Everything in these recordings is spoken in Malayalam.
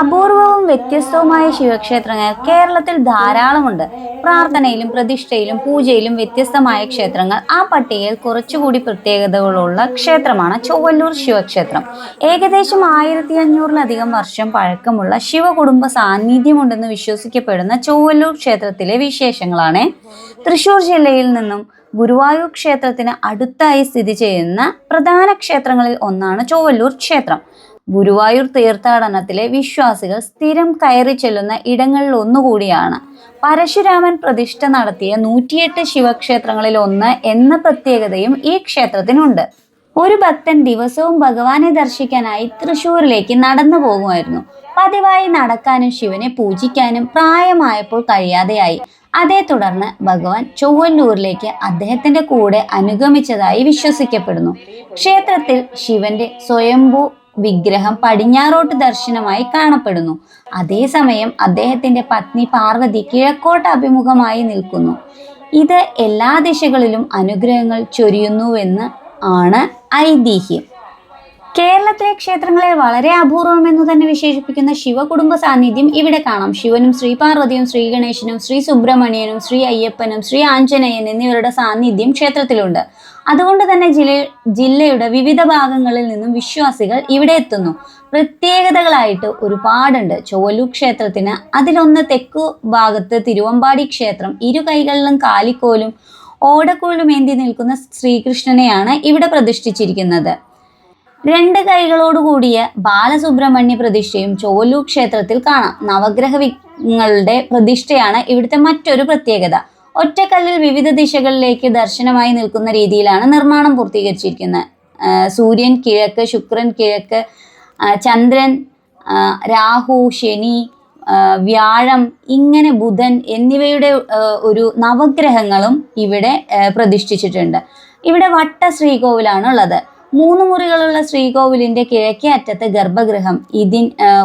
അപൂർവവും വ്യത്യസ്തവുമായ ശിവക്ഷേത്രങ്ങൾ കേരളത്തിൽ ധാരാളമുണ്ട്. പ്രാർത്ഥനയിലും പ്രതിഷ്ഠയിലും പൂജയിലും വ്യത്യസ്തമായ ക്ഷേത്രങ്ങൾ. ആ പട്ടികയിൽ കുറച്ചുകൂടി പ്രത്യേകതകളുള്ള ക്ഷേത്രമാണ് ചൊവ്വല്ലൂർ ശിവക്ഷേത്രം. ഏകദേശം ആയിരത്തി അഞ്ഞൂറിലധികം വർഷം പഴക്കമുള്ള ശിവകുടുംബ സാന്നിധ്യമുണ്ടെന്ന് വിശ്വസിക്കപ്പെടുന്ന ചൊവ്വല്ലൂർ ക്ഷേത്രത്തിലെ വിശേഷങ്ങളാണ്. തൃശൂർ ജില്ലയിൽ നിന്നും ഗുരുവായൂർ ക്ഷേത്രത്തിന് അടുത്തായി സ്ഥിതി ചെയ്യുന്ന പ്രധാന ക്ഷേത്രങ്ങളിൽ ഒന്നാണ് ചൊവ്വല്ലൂർ ക്ഷേത്രം. ഗുരുവായൂർ തീർത്ഥാടനത്തിലെ വിശ്വാസികൾ സ്ഥിരം കയറി ചെല്ലുന്ന ഇടങ്ങളിൽ ഒന്നുകൂടിയാണ്. പരശുരാമൻ പ്രതിഷ്ഠ നടത്തിയ നൂറ്റിയെട്ട് ശിവക്ഷേത്രങ്ങളിൽ ഒന്ന് എന്ന പ്രത്യേകതയും ഈ ക്ഷേത്രത്തിനുണ്ട്. ഒരു ഭക്തൻ ദിവസവും ഭഗവാനെ ദർശിക്കാനായി തൃശൂരിലേക്ക് നടന്നു പോകുമായിരുന്നു. പതിവായി നടക്കാനും ശിവനെ പൂജിക്കാനും പ്രായമായപ്പോൾ കഴിയാതെയായി. അതേ തുടർന്ന് ഭഗവാൻ ചൊവ്വല്ലൂരിലേക്ക് അദ്ദേഹത്തിന്റെ കൂടെ അനുഗമിച്ചതായി വിശ്വസിക്കപ്പെടുന്നു. ക്ഷേത്രത്തിൽ ശിവന്റെ സ്വയംഭൂ വിഗ്രഹം പടിഞ്ഞാറോട്ട് ദർശനമായി കാണപ്പെടുന്നു. അതേസമയം അദ്ദേഹത്തിന്റെ പത്നി പാർവതി കിഴക്കോട്ട് അഭിമുഖമായി നിൽക്കുന്നു. ഇത് എല്ലാ ദിശകളിലും അനുഗ്രഹങ്ങൾ ചൊരിയുന്നുവെന്ന് ആണ് ഐതിഹ്യം. കേരളത്തിലെ ക്ഷേത്രങ്ങളെ വളരെ അപൂർവം എന്ന് തന്നെ വിശേഷിപ്പിക്കുന്ന ശിവകുടുംബ സാന്നിധ്യം ഇവിടെ കാണാം. ശിവനും ശ്രീ പാർവതിയും ശ്രീ ഗണേശനും ശ്രീ സുബ്രഹ്മണ്യനും ശ്രീ അയ്യപ്പനും ശ്രീ ആഞ്ജനേയൻ എന്നിവരുടെ സാന്നിധ്യം ക്ഷേത്രത്തിലുണ്ട്. അതുകൊണ്ട് തന്നെ ജില്ല ജില്ലയുടെ വിവിധ ഭാഗങ്ങളിൽ നിന്നും വിശ്വാസികൾ ഇവിടെ എത്തുന്നു. പ്രത്യേകതകളായിട്ട് ഒരുപാടുണ്ട്. ചോലു ക്ഷേത്രത്തിന് അതിലൊന്ന് തെക്കു ഭാഗത്ത് തിരുവമ്പാടി ക്ഷേത്രം ഇരു കൈകളിലും കാലിക്കോലും ഓടക്കോലും ഏന്തി നിൽക്കുന്ന ശ്രീകൃഷ്ണനെയാണ് ഇവിടെ പ്രതിഷ്ഠിച്ചിരിക്കുന്നത്. രണ്ട് കൈകളോടുകൂടിയ ബാലസുബ്രഹ്മണ്യ പ്രതിഷ്ഠയും ചോലു ക്ഷേത്രത്തിൽ കാണാം. നവഗ്രഹ വിങ്ങളുടെ പ്രതിഷ്ഠയാണ് ഇവിടുത്തെ മറ്റൊരു പ്രത്യേകത. ഒറ്റക്കല്ലിൽ വിവിധ ദിശകളിലേക്ക് ദർശനമായി നിൽക്കുന്ന രീതിയിലാണ് നിർമ്മാണം പൂർത്തീകരിച്ചിരിക്കുന്നത്. സൂര്യൻ കിഴക്ക് ശുക്രൻ കിഴക്ക് ചന്ദ്രൻ രാഹു ശനി വ്യാഴം ഇങ്ങനെ ബുധൻ എന്നിവയുടെ ഒരു നവഗ്രഹങ്ങളും ഇവിടെ പ്രതിഷ്ഠിച്ചിട്ടുണ്ട്. ഇവിടെ വട്ട ശ്രീകോവിലാണ് ഉള്ളത്. മൂന്ന് മുറികളുള്ള ശ്രീകോവിലിന്റെ കിഴക്കേ അറ്റത്ത് ഗർഭഗൃഹം. ഇതിൻ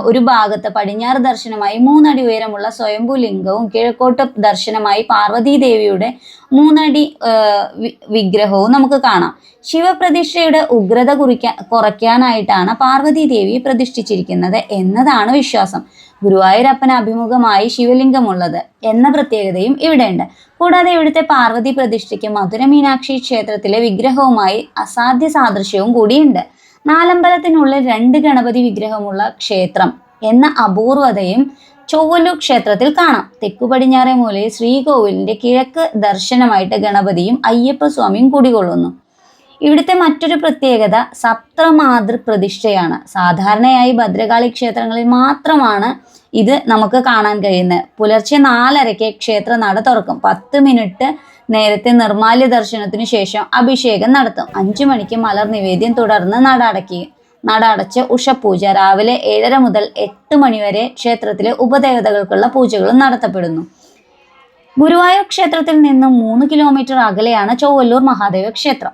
ഒരു ഭാഗത്ത് പടിഞ്ഞാറ് ദർശനമായി മൂന്നടി ഉയരമുള്ള സ്വയംഭൂ ലിംഗവും കിഴക്കോട്ട് ദർശനമായി പാർവതീ ദേവിയുടെ മൂന്നടി വിഗ്രഹവും നമുക്ക് കാണാം. ശിവപ്രതിഷ്ഠയുടെ ഉഗ്രത കുറിക്കാൻ കുറയ്ക്കാനായിട്ടാണ് പാർവതീ ദേവി പ്രതിഷ്ഠിച്ചിരിക്കുന്നത് എന്നതാണ് വിശ്വാസം. ഗുരുവായൂരപ്പന് അഭിമുഖമായി ശിവലിംഗമുള്ളത് എന്ന പ്രത്യേകതയും ഇവിടെയുണ്ട്. കൂടാതെ ഇവിടുത്തെ പാർവതി പ്രതിഷ്ഠയ്ക്ക് മധുര മീനാക്ഷി ക്ഷേത്രത്തിലെ വിഗ്രഹവുമായി അസാധ്യ സാദൃശ്യവും കൂടിയുണ്ട്. നാലമ്പലത്തിനുള്ളിൽ രണ്ട് ഗണപതി വിഗ്രഹമുള്ള ക്ഷേത്രം എന്ന അപൂർവതയും ചൊവ്വലു ക്ഷേത്രത്തിൽ കാണാം. തെക്കു പടിഞ്ഞാറേ മൂലയിൽ ശ്രീകോവിലിന്റെ കിഴക്ക് ദർശനമായിട്ട് ഗണപതിയും അയ്യപ്പസ്വാമിയും കുടികൊള്ളുന്നു. ഇവിടുത്തെ മറ്റൊരു പ്രത്യേകത സപ്തമാതൃ പ്രതിഷ്ഠയാണ്. സാധാരണയായി ഭദ്രകാളി ക്ഷേത്രങ്ങളിൽ മാത്രമാണ് ഇത് നമുക്ക് കാണാൻ കഴിയുന്നത്. പുലർച്ചെ നാലരയ്ക്ക് ക്ഷേത്ര നട തുറക്കും. പത്ത് മിനിറ്റ് നേരത്തെ നിർമാല്യ ദർശനത്തിനു ശേഷം അഭിഷേകം നടത്തും. അഞ്ചു മണിക്ക് മലർ നിവേദ്യം തുടർന്ന് നട അടക്കി നട അടച്ച് ഉഷപൂജ. രാവിലെ ഏഴര മുതൽ എട്ട് മണിവരെ ക്ഷേത്രത്തിലെ ഉപദേവതകൾക്കുള്ള പൂജകളും നടത്തപ്പെടുന്നു. ഗുരുവായൂർ ക്ഷേത്രത്തിൽ നിന്നും മൂന്ന് കിലോമീറ്റർ അകലെയാണ് ചൊവ്വല്ലൂർ മഹാദേവ ക്ഷേത്രം.